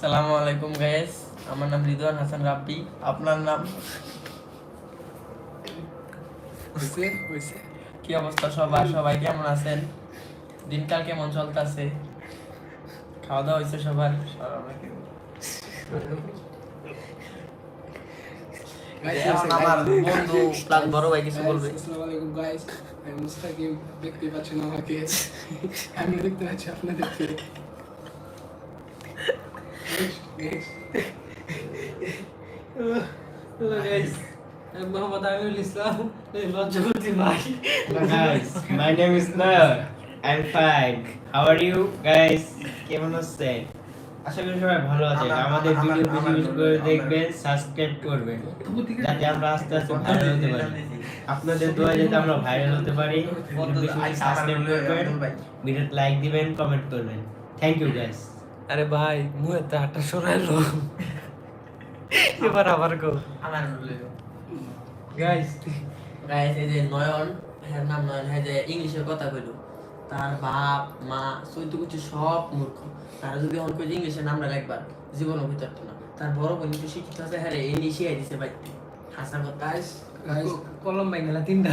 সালামু আলাইকুম গায়েস আমার নাম রিদওয়ান হাসান রাব্বি আপনার নাম কি অবস্থা সবার? সবাই কেমন আছেন? দিনকাল কেমন চলতেছে? খাওয়া দাওয়া হয়েছে সবার? আমার বন্ধু প্লাস বড় ভাই কিছু বলবে আসসালামু আলাইকুম গাইস আমি মুস্তাকিম দেখতে পাচ্ছেন আমাকে আমি দেখতে পাচ্ছি আপনাদেরকে মোহাম্মদ আমিরুল ইসলাম লজ্জাপতি ভাই Hello guys, my name is Noor. I'm fine. How are you guys? কেমন আছেন? আশা করি সবাই ভালো আছেন। আমাদের ভিডিও বেশি বেশি করে দেখবেন সাবস্ক্রাইব করবেন যাতে আমরা আস্তে আস্তে ভাইরাল হতে পারি। আপনাদের দোয়া যাতে আমরা ভাইরাল হতে পারি। সাবস্ক্রাইব করবেন। ভিডিওতে লাইক দিবেন কমেন্ট করবেন। থ্যাংক ইউ গাইস আরে ভাই মুহে তো হাতটা সরাইলো এবার আবার গো আমার গাইস গাইস এই যে নয়ন হ্যাঁ নাম নয়ন হ্যাঁ যে ইংলিশে কথা কইলো। তার বাপ মা চৈদ্দ কিছু সব মূর্খ। তারা যদি যে ইংলিশে নামটা একবার জীবনের ভিতর না। তার বড় বোন একটু শিক্ষিত আছে হ্যাঁ এই নিশিয়াই দিছে ভাই হাসার কথা। কলম বেঙ্গলা তিনটা।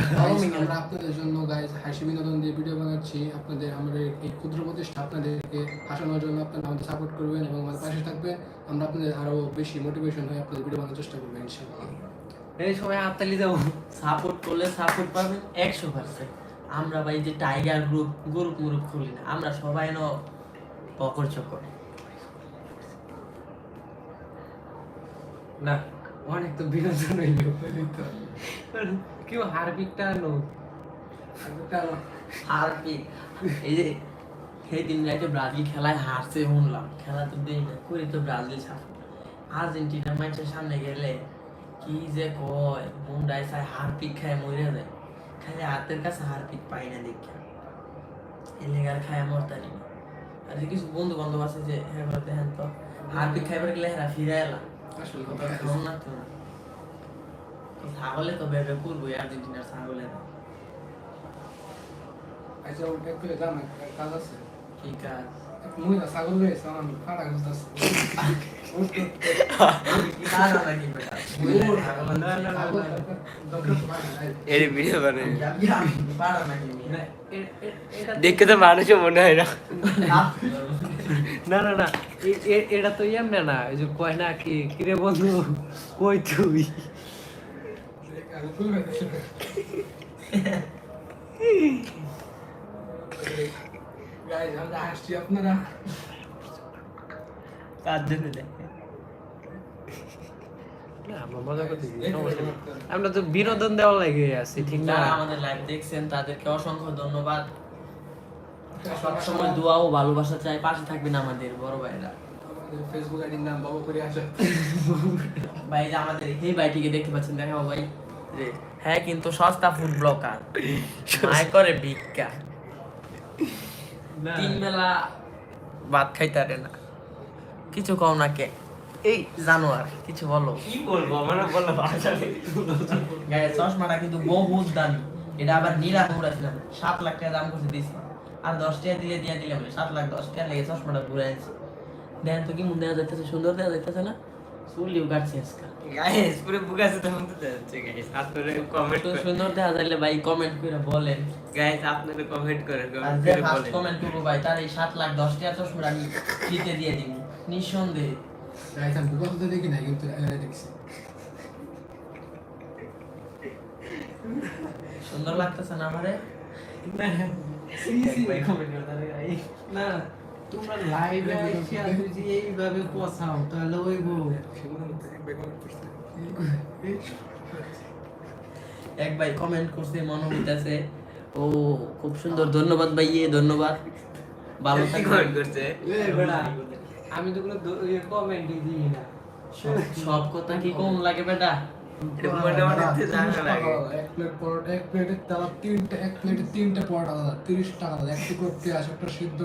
আমরা আপনাদের জন্য গাইস হাসি বিনোদন দিয়ে ভিডিও বানাচ্ছি। আপনাদের আমাদের এই ক্ষুদ্র প্রতিষ্ঠা আপনাদেরকে হাসানোর জন্য আপনারা আমাদের সাপোর্ট করবেন এবং আমাদের পাশে থাকবেন। আমরা আপনাদের আরও বেশি মোটিভেশন হয়ে আপনাদের ভিডিও বানানোর চেষ্টা করবেন ইনশাআল্লাহ। এই সময় হাততালি দাও সাপোর্ট করলে সাপোর্ট পাবেন একশো পার্সেন্ট আমরা ভাই যে টাইগার গ্রুপ গ্রুপ গ্রুপ খুলি না আমরা সবাই ন পকর চকর না অনেক তো বিনোদন হইল কেউ হারপিকটা আনো আর কি এই যে সেই দিন রাতে ব্রাজিল খেলায় হারছে শুনলাম। খেলা তো দেই না করি তো ব্রাজিল সাপোর্ট আর্জেন্টিনার ম্যাচের সামনে গেলে কি যে কয় মুন্ডায় চাই হারপিক খায় মরে যায়। খালি হাতের কাছে হারপিক পাই না দেখা এলেগার খায় মরতারি না। আর যে কিছু বন্ধু বান্ধব আছে যে হ্যাঁ করতে হ্যাঁ তো হারপিক খাইবার গেলে হেরা ফিরে এলাম আসলে কথা না। তো ছাগলে তো বেবে করব আর্জেন্টিনার ছাগলে না। আচ্ছা ওটা একটু জানা কাজ আছে। ঠিক আছে মহিলা ছাগল রয়েছে আমার ফাটা কাজ বেটা এর ভিডিও বানাই। দেখে তো মানুষও মনে হয় না। না না না এটা তো এমনি না ওই যে কয় না কি কিরে বন্ধু কই তুই? গাইজ আমরা আসছি আপনারা। কার জন্য দেখে না, আমরা মজা করতেছি সমস্যা নেই। আমরা তো বিনোদন দেওয়ার লাগে আছি ঠিক না? আমাদের লাইভ দেখছেন তাদেরকে অসংখ্য ধন্যবাদ। সবসময় দোয়া ও ভালোবাসা চাই। পাশে থাকবেন আমাদের বড় ভাইরা। ফেসবুক আইডির নাম বাবু করে আসে। ভাই আমাদের এই ভাইটিকে দেখতে পাচ্ছেন দেখাও ভাই। হ্যাঁ কিন্তু সস্তা ফুড ব্লকার মায় করে ভিক্ষা। তিন বেলা ভাত খাইতারে না। কিছু কও না কে? এই জানোয়ার কিছু বলো। কি বলব? ভাষা নেই গায়ে চশমাটা কিন্তু বহুত দামি। এটা আবার নিরা ঘুরাছিলাম সাত লাখ টাকা দাম করছে দিছি। আর দশ টাকা দিলে দিয়ে দিলাম সাত লাখ দশ টাকা লেগে চশমাটা ঘুরে আনছি দেখেন তো কি মন দেওয়া যাইতেছে সুন্দর দেওয়া যাইতেছে না? চুলিও কাটছি আজকাল গাইস পুরো বুকাছে তেমন তো যাচ্ছে গাইস আপনারা কমেন্ট একটু সুন্দর দেওয়া যাইলে ভাই কমেন্ট করে বলেন। গাইস আপনারা কমেন্ট করেন আর কমেন্ট করে বলেন। কমেন্ট করব ভাই তার এই সাত লাখ দশ টাকা চশমাটা আমি ফ্রিতে দিয়ে দিব। নিঃসন্দেহে। গাইজ আমি বিগত তো দেখি নাই কিন্তু এরা দেখছি সুন্দর লাগতেছে না আমারে ভাই কমেন্ট করে তাহলে ভাই না তোমরা লাইভে আইসা যদি এইভাবে পছাও তাহলে হইব এক ভাই কমেন্ট করছে মনে হইতাছে ও খুব সুন্দর ধন্যবাদ ভাই ধন্যবাদ ভালো থাকবেন করছে আমি তো কোনো কমেন্টই দিই না। সব- কথা কি কম লাগে বেটা? তিনটা পরোটা দাদা তিরিশ টাকা দাদা একটা সিদ্ধ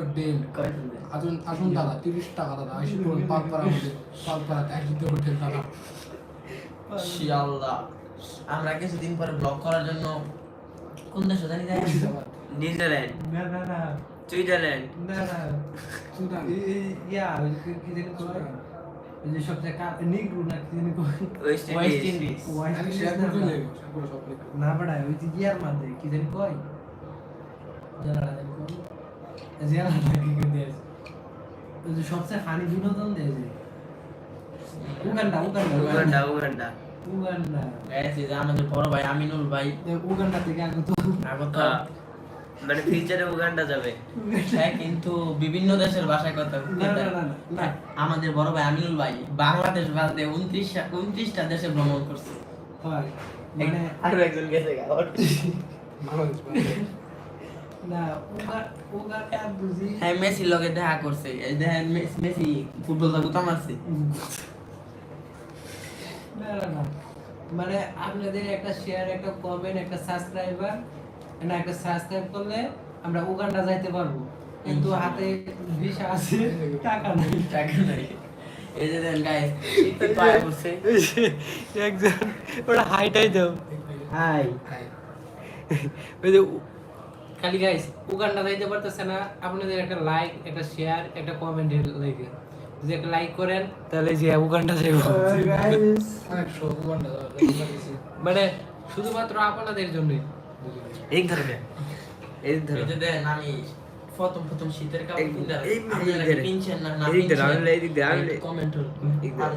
আসুন আসুন দাদা তিরিশ টাকা দাদা আইসি করুন পালপাড়া মধ্যে পালপাড়াতে আইসিতে হোটেল দাদা। শিয়াল্লাহ আমরা কিছুদিন পরে ব্লগ করার জন্য কোন দেশে জানি যাই নিউজিল্যান্ড। না না না। সুইজারল্যান্ড না না সুদান এই- এই ইয়া কি- কি জানি কয় যে সবচেয়ে কা- নিগ্রো না কি জানি West West Indies Indies Indies না, করে না। নেব পুরো সব লিখে না বাড়ায় ওই যে ইয়ার মধ্যে কি জানি কয় জানা জানি কয় জিয়ালা নাকি কি দেশ ওই যে সবচেয়ে ফানি বিনোদন দেশ Uganda Uganda Uganda Uganda Uganda guys এই যে আমাদের বড় ভাই আমিনুল ভাই উগান্ডা থেকে আগত মানে ফিউচারে উগান্ডা যাবে। হ্যাঁ কিন্তু বিভিন্ন দেশের ভাষায় কথা না না আমাদের বড় ভাই আমিনুল ভাই বাংলাদেশ বাদে উনত্রিশ উনত্রিশটা দেশে ভ্রমণ করছে। মানে আরও একজন গেছে হ্যাঁ লগে দেখা করছে। দেখেন মেসি- মেসি না না মানে আপনাদের একটা শেয়ার একটা কমেন্ট একটা সাবস্ক্রাইবার সাবস্ক্রাইব করলে আমরা উগান্ডা যাইতে পারব। কিন্তু হাতে ভিসা আছে টাকা নেই। টাকা নাই। এই যে দেখেন গাইস শীতে পায়ে পড়ছে। একজন ওটা হাইটাই দাও। হাই। ওই যে খালি গাইস উগান্ডা যাইতে পারতেছে না। আপনাদের একটা লাইক একটা শেয়ার একটা যদি একটা লাইক করেন তাহলে যে উগান্ডা যাইব। অনেক মানে শুধুমাত্র আপনাদের জন্যই। এই ধরবে এই এই ধরবে যে আমি প্রথম প্রথম শীতের কাপড় এই- এই- আপনারা এই- কি কিনছেন না না এই দিকে এই দিকে কমেন্ট করুন এই দিকে। আর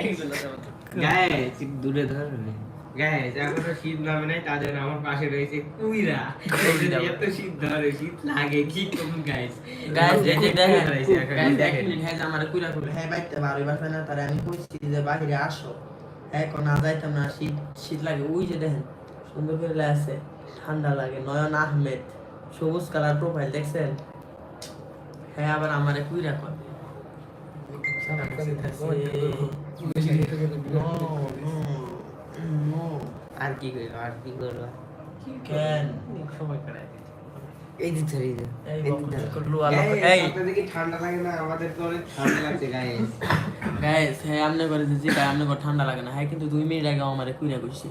একজন আছে আমাদের। গাইস দূরে ধরবে গাইস এখনও শীত নামে নাই তাদের আমার পাশে রয়েছে কুইরা। কুইরা। এত শীত ধরে শীত লাগে কি করুন গাইস গাইস এই দেখেন গাইস দেখেন। দেখেন। হ্যাঁ আমার কুইরা কুইরা হ্যাঁ বাইতে বাড়ি বাসবে না তারে আমি কইছি যে বাইরে আসো। হ্যাঁ এখন না যাইতাম না শীত শীত লাগে। ওই যে দেখেন সুন্দর করে আছে। ঠান্ডা লাগে নয়ন আহমেদ সবুজ কালার প্রোফাইল দেখছেন? হ্যাঁ আবার আমারে no. আর কি আর কি কেন? সময় কাটায় এই ধরে এই আপনাদের ঠান্ডা লাগে না আমাদের তো অনেক ঠান্ডা লাগছে গাইস গাইস হ্যাঁ আমনে করে দিছি ভাই আমনে ঠান্ডা লাগে না। হ্যাঁ কিন্তু দুই মিনিট আগে আমারে কুইরা কইছি।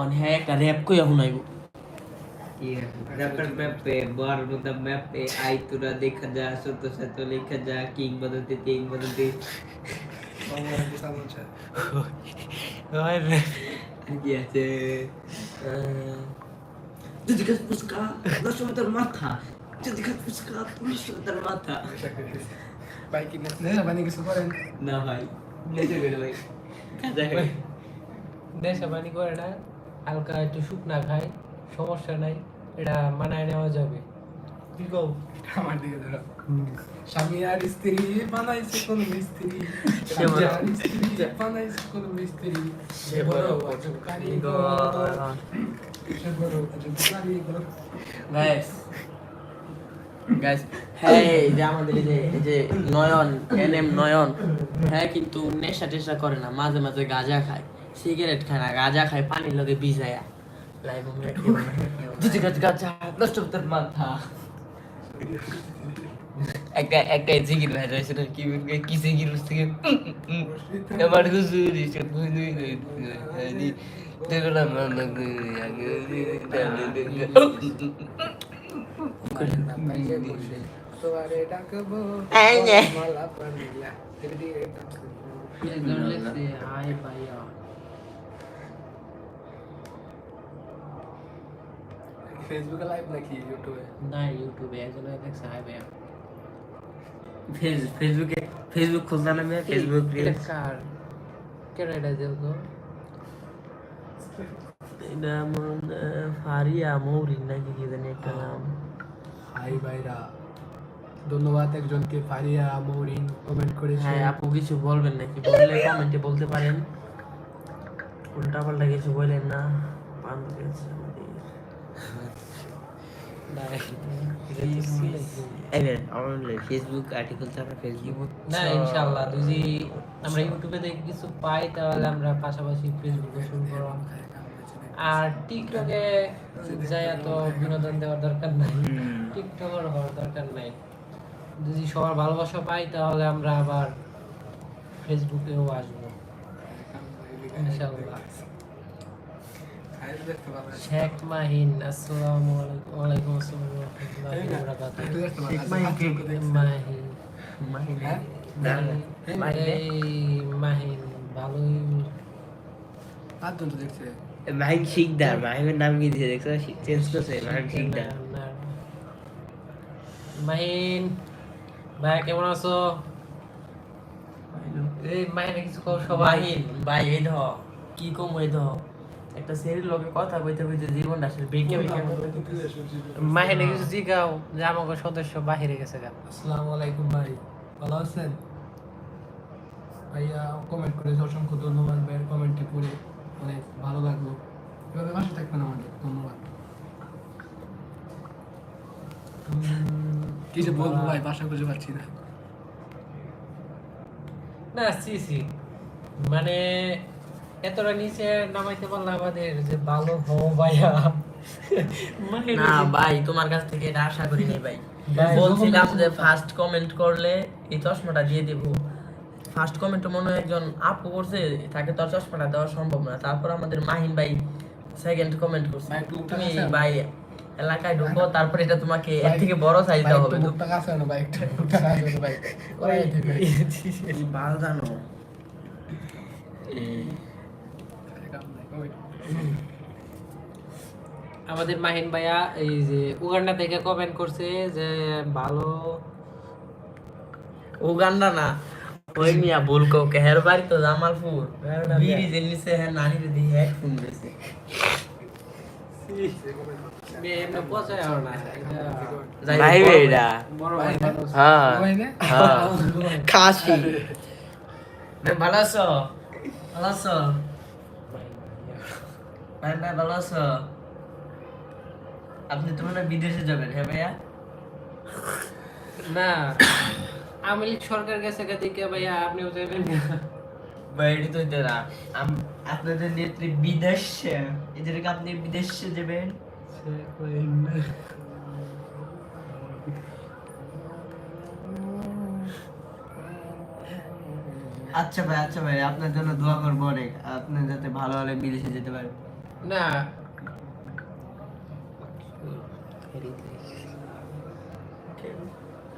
অন হ্যাঁ একটা র‍্যাপ কইয়া শুনাইবো। কি র‍্যাপার ম্যাপে বার মতো ম্যাপে আই তোরা দেখা যা সত্য সত্য লেখা যা কিং বদলতে কিং বদলতে হয় রে কি আছে যদি কাজ পুস্কা দশ তোর মাথা যদি কাজ পুস্কা পুলিশ তোর মাথা বাইক কিনে বানিয়ে কিছু করেন না ভাই নেচে গেল ভাই কাজা খাই নেশা পানি করে না হালকা একটু শুকনা খায় সমস্যা নাই এটা মানায় নেওয়া যাবে। কি কও? আমার দিকে ধরো। স্বামী আর স্ত্রী বানাইছে কোন মিস্ত্রি? স্বামী আর স্ত্রী বানাইছে কোন মিস্ত্রি? সে বড় আজব কারিগর কারিগর। সে বড় আজব কারিগর গাইস গাইস হ্যাঁ এই যে আমাদের এই যে এই যে নয়ন এনএম নয়ন হ্যাঁ কিন্তু নেশা টেশা করে না মাঝে মাঝে গাঁজা খায় সিগারেট খায় না গাঁজা খায় পানির লগে ভিজায়া। লাইভ আমরা কি যদি কাজ গাজা নষ্ট তোর মাথা একটা একটা জিগির ভাই রয়েছে না কি কি জিগির থেকে আমার হুজুরি সে বুঝুই নি দেখো না না তোয়ারে ডাকবো মালা পানিলা ধীরে ধীরে ডাকবো হাই ভাইয়া ফেসবুকে লাইভ নাকি ইউটিউবে না ইউটিউবে একজন দেখছে হাই ভাইয়া ফেসবুকে ফেসবুক খুলতে নামে ফেসবুক এটা কার? কেন এটা দেও তো এটা ফারিয়া মৌরি নাকি কি জানি একটা নাম। হাই ভাইরা। ধন্যবাদ একজনকে ফারিয়া মৌরিন কমেন্ট করেছে। হ্যাঁ আপু কিছু বলবেন নাকি? বললে কমেন্টে বলতে পারেন। উল্টা পাল্টা কিছু বলেন না। বান্ধবী আছে ফেসবুক আর্টিকেল ছাড়া ফেসবুক না ইনশাআল্লাহ যদি আমরা ইউটিউবে দেখে কিছু পাই তাহলে আমরা পাশাপাশি ফেসবুকে শুরু করলাম আর টিকটকে বিনোদন দেওয়ার দরকার নাই। টিকটকার হওয়ার দরকার নাই। যদি সবার ভালোবাসা পাই তাহলে আমরা আবার ফেসবুকেও আসব। ইনশাআল্লাহ। পাবেন শেখ মাহিন আসসালামু আলাইকুম আসসালাম ওয়া রাহমাতুল্লাহি ওয়া বারাকাতুহু একটু দেখতে মাহিন মাহিন। হ্যাঁ? মাহিন। ভালোই। পাঁচজন তো দেখছে। মাহিন শিকদার। মাহিমের নাম কি দিয়ে দেখছ? চেঞ্জ করছে মাহিন শিকদার মাহিন ভাই কেমন আছো? এই মাহিন কিছু কও সবাই? মাহিন ভাই এই ধ কি কম এই ধ একটা সেরির লোকে কথা কইতে কইতে আসলে বেঁকে বেঁকে মাহিনে কিছু জিগাও যে আমাকে সদস্য বাহিরে গেছে গা। আসসালামু আলাইকুম ভাই ভালো আছেন? ভাইয়া কমেন্ট করেছে অসংখ্য ধন্যবাদ ভাইয়ের কমেন্টটি পড়ে অনেক ভালো লাগল। এভাবে পাশে থাকবেন আমাদের ধন্যবাদ। কি যে বলব ভাই ভাষা খুঁজে পাচ্ছি না। না সি সি। মানে এতটা নিচে নামাইতে পারলে আমাদের যে ভালো হও ভাইয়া। না ভাই তোমার কাছ থেকে এটা আশা করি নাই ভাই। বলছিলাম যে ফার্স্ট কমেন্ট করলে এই চশমাটা দিয়ে দেব। ফার্স্ট কমেন্ট মনে হয় একজন আপু করছে তাকে তো চশমাটা দেওয়া সম্ভব না। তারপর আমাদের মাহিন ভাই সেকেন্ড কমেন্ট করছে। তুমি ভাই এলাকায় ঢুকো তারপর এটা তোমাকে এর থেকে বড় সাইজ দেওয়া হবে। তো মুখটা কাছে আনো ভাই একটু মুখটা কাছে আনো ভাই ওরাই থেকে ভালো জানো আমাদের মাহিন ভাইয়া এই যে উগান্ডা থেকে কমেন্ট করছে যে ভালো। উগান্ডা না ওই মিয়া ভুল কাউকে হের বাড়ি তো জামালপুর। বিড়ি যে নিচে হ্যাঁ নানি রে দিয়ে হেডফোন ভাই বড় ভাই হ্যাঁ। হ্যাঁ। খাসি। ভালো আছো? ভালো আছো? ভাই ভাই ভালো আছো? আপনি তো মনে বিদেশে যাবেন হ্যাঁ ভাইয়া? না লীগ সরকার গেছে দিকে ভাইয়া আপনিও যাবেন এটি তো আম- আপনাদের নেত্রী বিদেশে এদেরকে আপনি বিদেশে যাবেন? আচ্ছা ভাই আচ্ছা ভাই আপনার জন্য দোয়া করব অনেক আপনি যাতে ভালো ভালো বিদেশে যেতে পারেন। না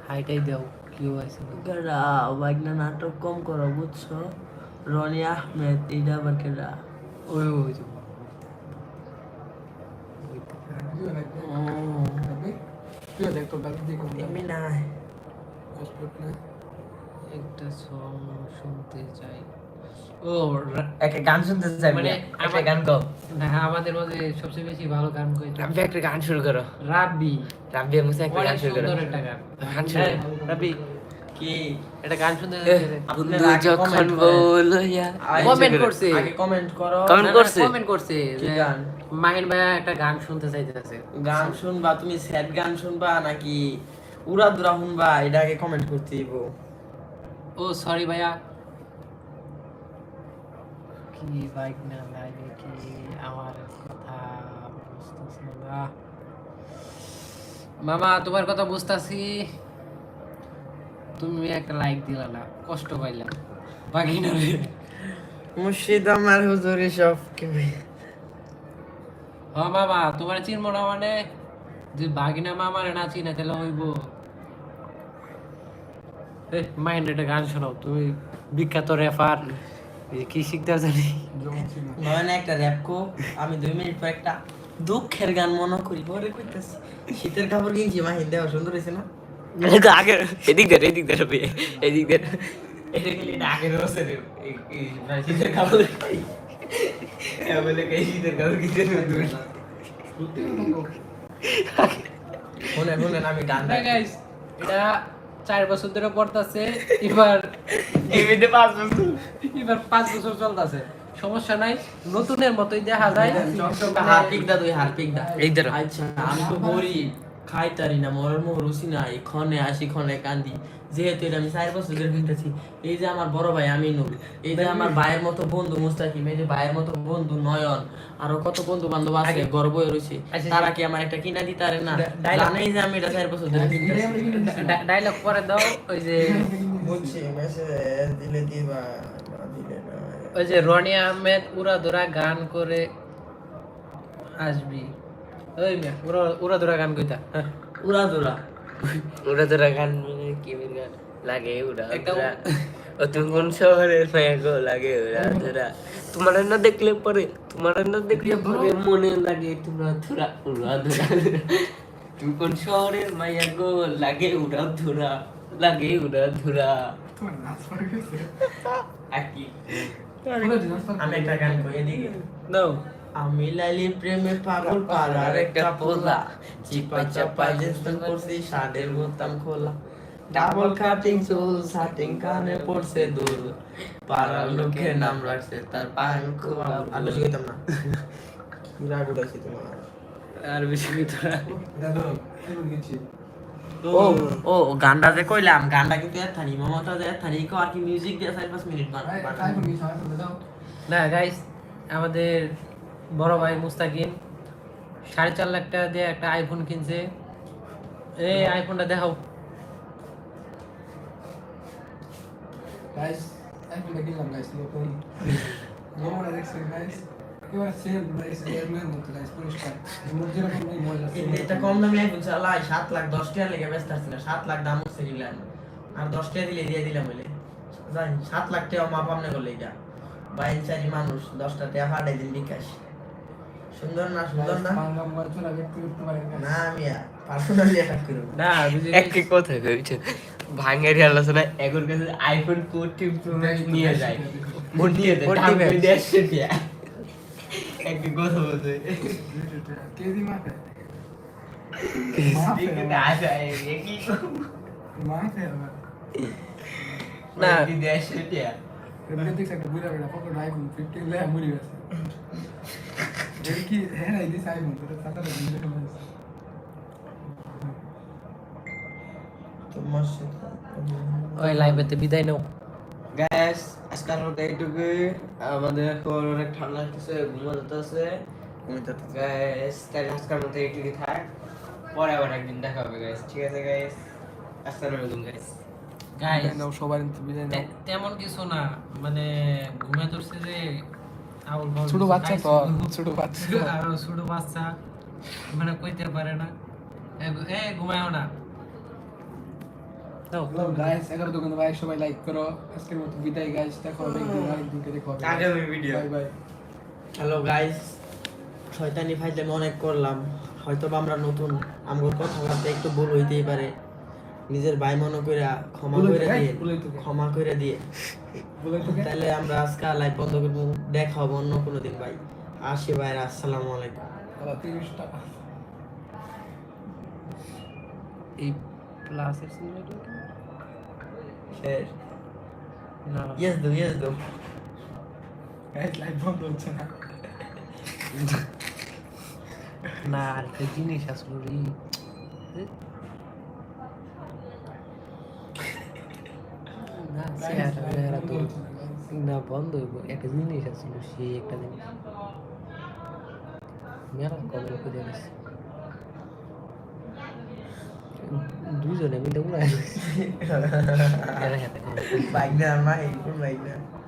হাইটাই দাও কি হয়েছে? কেডা বাইকনা নাটক কম করো বুঝছ? রনি আহমেদ এইটা আবার কেডা? ওই ওই একটা সং শুনতে চাই। ও একটা গান শুনতে চাই মানে একটা গান গাও। না আমাদের মধ্যে সবচেয়ে বেশি ভালো গান কইতে রাব্বি একটা গান শুরু করো। রাব্বি। রাব্বি মুসা একটা গান শুরু করো। একটা গান। গান শুরু হ্যাঁ, রাব্বি। কি? একটা গান শুনতে বন্ধু যখন করছে। আগে কমেন্ট করো। Comment করছে? কমেন্ট করছে। কি গান? মাহিন ভাইয়া একটা গান শুনতে চাইতেছে। গান শুনবা তুমি স্যাড গান শুনবা নাকি উড়া দুরা শুনবা এটা আগে কমেন্ট করতে দিব ও সরি ভাইয়া। কি বাইক না লাগে কি আমার কথা বুঝতেছে না। মামা তোমার কথা বুঝতাছি। তুমি একটা লাইক দিলা না কষ্ট পাইলাম বাকি না। মুর্শিদ আমার হুজুরি সব হ মামা তোমার চিনবো না মানে? যে বাগিনা মামার না চিনে তাহলে হইব। মাইন্ড একটা গান শোনাও তুমি বিখ্যাত রেফার কি শিখতে জানি? নয় না একটা র্যাপ কো আমি দুই মিনিট পর একটা দুঃখের গান মনে করি পরে কইতাছি শীতের কাপড় কিনছি মা হিন্দে সুন্দর হয়েছে না? আগে এদিক দে এদিক দে রাব্বি এদিক দে এটা এই মানে শীতের কাপড় বলে কে শীতের কাপড় শুনেন শুনেন আমি গান গাইস এটা চার বছর ধরে পড়তাছে এবার এমনিতে পাঁচ বছর। এবার পাঁচ বছর চলতেছে। সমস্যা নাই নতুনের মতোই দেখা যায়। হারপিক দা তুই হারপিক দা এই। আচ্ছা আমি তো বলি খাইতারি না মরার মোহ রুচি নাই ক্ষণে আসি খনে কান্দি। যেহেতু এটা আমি চার বছর ধরে কিনতেছি এই যে আমার বড় ভাই আমি আমিনুল এই যে আমার ভাইয়ের মতো বন্ধু মুস্তাকিম এই যে ভাইয়ের মতো বন্ধু নয়ন আরও কত বন্ধু বান্ধব আছে গর্ব রয়েছে আচ্ছা, তারা কি আমার একটা কিনা দিতে পারে? না ডায়লগ- জানেই যে আমি এটা চার বছর ধরে ডায়লগ পরে দাও ওই যে বুঝছি মেসেজ দিলে দিবা ওই যে রনি আহমেদ উড়াদুরা গান করে আসবি। ওই ওরা ওরা তোরা গান কইতা। উড়া দুরা ওরা তোরা গান কি গান লাগে তোরা ও তুমি কোন শহরের মেয়ে গো লাগে ওরা তোরা তোমার না দেখলে পরে তোমার না দেখলে পরে মনে লাগে তোমরা তোরা উড়া ধরা। তুমি কোন শহরের মাইয়া গো লাগে উড়া ধরা লাগে উড়া ধরা। আমি লাইলি প্রেমে পাগল পাড়ার একটা পোলা। চিপা চাপা জিন্স করছি শাড়ির বোতাম খোলা। ডাবল কাটিং চুল সাটিং কানে পড়ছে দুল পাড়ার লোকের নাম রাখছে তার পান খুব আলো শিখাইতাম না। রাগ উঠাইছি তোমার। আর বেশি দাদা এখন ও ও গানটা যে কইলাম গানটা কিন্তু এথানি মমতা যে এথানি কো আর কি মিউজিক দিয়ে 4 5 মিনিট না গাইস আমাদের বড় ভাই মুস্তাকিন সাড়ে চার লাখ টাকা দিয়ে একটা আইফোন কিনছে। এই আইফোনটা দেখাও। গাইস এখন দেখিলাম গাইস নতুন গোমরা দেখছেন গাইস এবার সেম গাইস এয়ারম্যান মতো গাইস পরিষ্কার মোর যেরকম মজা কিন্তু এটা কম দামি আইফোন চালাই 7 লাখ 10 টাকা লেগে ব্যস্ত আসছিল 7 লাখ দাম হচ্ছে নিলাম আর 10 টাকা দিলে দিয়ে দিলাম বলে জানি 7 লাখ টাকা মাপ আমনে করলে এটা। বাইন চারি মানুষ 10 টাকা ফাটাই দিন বিকাশ। সুন্দর না সুন্দর না? না আমি পার্সোনালি অ্যাটাক করব না বুঝি একই কথা কইছে ভাঙের আলোচনা এখন কাছে আইফোন ফোরটি প্রো ম্যাক্স নিয়ে যায়। মোট নিয়ে যায়। 40 দাম দেড়শো টাকা একই কথা বলছে কে দি মাফে কিন্তু আসে একই মাফে না। দেড়শো টাকা একটা বুড়া বেড়া পকেট আইফোন 15 লে মরি গেছে দেখি হ্যাঁ এই দিস আইফোন তো টাকা তো দিলে তোমার সাথে ওই লাইভেতে বিদায় নাও। গ্যাস আজকের মতো এইটুকুই আমাদের এখন অনেক ঠান্ডা লাগতেছে ঘুমাতে আছে গ্যাস তাই আজকের মতো এইটুকুই থাক। পরে আবার একদিন দেখা হবে গ্যাস ঠিক আছে গ্যাস আসসালামু আলাইকুম গ্যাস নাও সবার বিদায় নাও। তেমন কিছু না। মানে ঘুমে ধরছে যে ছোট বাচ্চা তো ছোট বাচ্চা। ছোট- ছোট বাচ্চা। মানে কইতে পারে না। এ ঘুমায়ও না। গাইস এগারো দোকান ভাই সবাই লাইক করো। আজকের মতো বিদায় গাইস দেখা হবে একদিন আরেকদিনকে দেখা হবে আগামী video bye bye hello guys শয়তানি ফাইজলামি অনেক করলাম। হয়তো বা আমরা নতুন আমগোর কথাবার্তা একটু ভুল হইতেই পারে। নিজের ভাই মনে করে ক্ষমা করে দিয়ে ক্ষমা করে দিয়ে। তাহলে আমরা আজকে লাইভ বন্ধ করব দেখা হবে অন্য কোনো দিন ভাই। আসি ভাই আসসালামু আলাইকুম। তিরিশ টাকা এই প্লাসের সিগন্যাল শেষ না ইয়েস দো ইয়েস দো গাইস লাইভ বন্ধ হচ্ছে না না আর একটা জিনিস আসলো না বন্ধ হইব একটা জিনিস আসলো সেই একটা জিনিস মেলা কদর খুঁজে গেছে দুজনে মিলে উড়াই বাইক না আমার বাইক না হুম